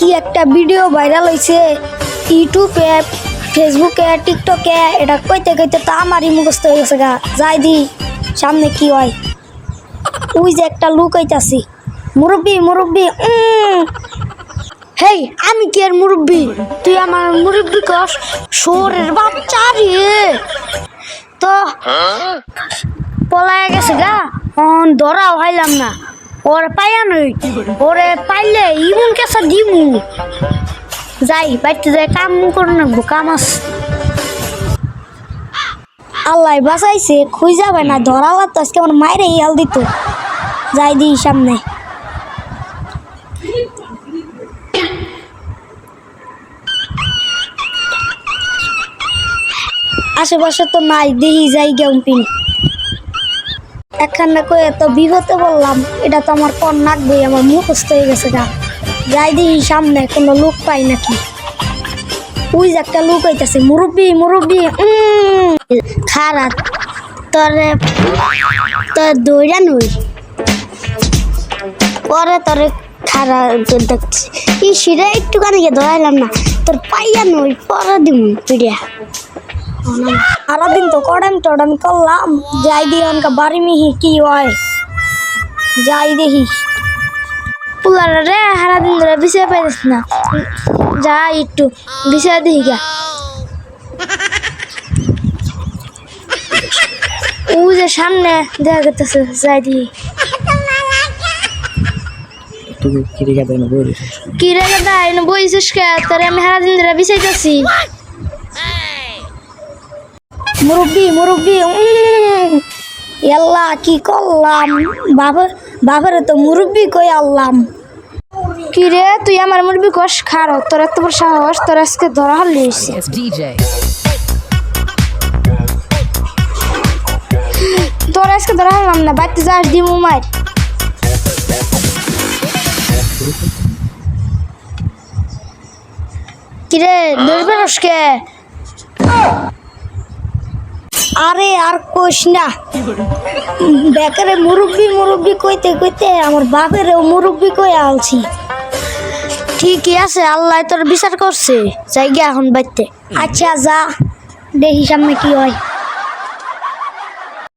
কি একটা video viral হয়েছে ইউটিউবে ফেসবুকে টিকটকে এটা কইতে কইতে তো আমারই মুখস্থ হয়ে গেছে গা। যাই দি সামনে কি হয়? ওই যে একটা লুক আইতাছি। মুরব্বি মুরব্বি উম। হেই আমি কি আর মুরব্বি? তুই আমার মুরব্বি কস? শোরের বাচ্চা রে। তো পলায় গেছে গা। অন ধরাও হাইলাম না। ওর পাইয়া নই, ওরে পাইলে ইমন কেসা দিমু। যাই বাড়িতে যাই, কাম করে নেব কাম আছে। আল্লাহ বাঁচাইছে, খুঁজ যাবে না, ধরা লাগতো, আজকে আমার মায়ের ইয়াল দিত। যাই দিই সামনে। আশেপাশে তো নাই দেখি যাই গেমপিন একখানে কয়ে এত বিপদে বললাম এটা তো আমার কন নাকবে আমার মুখস্থ হয়ে গেছে গা। যাই দেখি সামনে কোনো লোক পাই নাকি। ওই যে একটা লোক হইতেছে, মুরব্বি মুরব্বি খারাপ তোরে, তোর দৌড়া নই। পরে তোরে খারাপ দেখছি ই সিরে একটুখানি গিয়ে ধরাইলাম না, তোর পাইয়া নই, পরে দিম, পিড়িয়া। সারাদিন তো কড়াম টড়াম করলাম। যাই দিয়ে অনকা বাড়ি মিহি কি হয়? যাই দেখি। পুলারা রে সারাদিন ধরে বিষয় পাইছিস না। যাই একটু বিষয় দেখি গা। ও যে সামনে দেখা করতেছে যাই দিই তুই কি রেখে না বলিস কি রে দাদা এনে বইছিস কে? তোরে আমি সারাদিন ধরে বিষয়তেছি মুরব্বি মুরব্বি এল্লা কি করলাম? বাবা বাবার তো মুরব্বি কই আল্লাম। কি রে তুই আমার মুরব্বি কষ খারো? তোর এত বড় সাহস তোর আজকে ধরা It's তোর আজকে ধরা হলাম না বাড়িতে যাস দিমু মার কিরে দৌড়বে রসকে আরে আর কোষ না। বেকারে মুরব্বি মুরব্বি কইতে কইতে আমার বাপেরও মুরব্বি কই আলছি। ঠিকই আছে, আল্লাহ তোর বিচার করছে। যাই গিয়া এখন বাইতে আচ্ছা যা। দেখি সামনে কি হয়।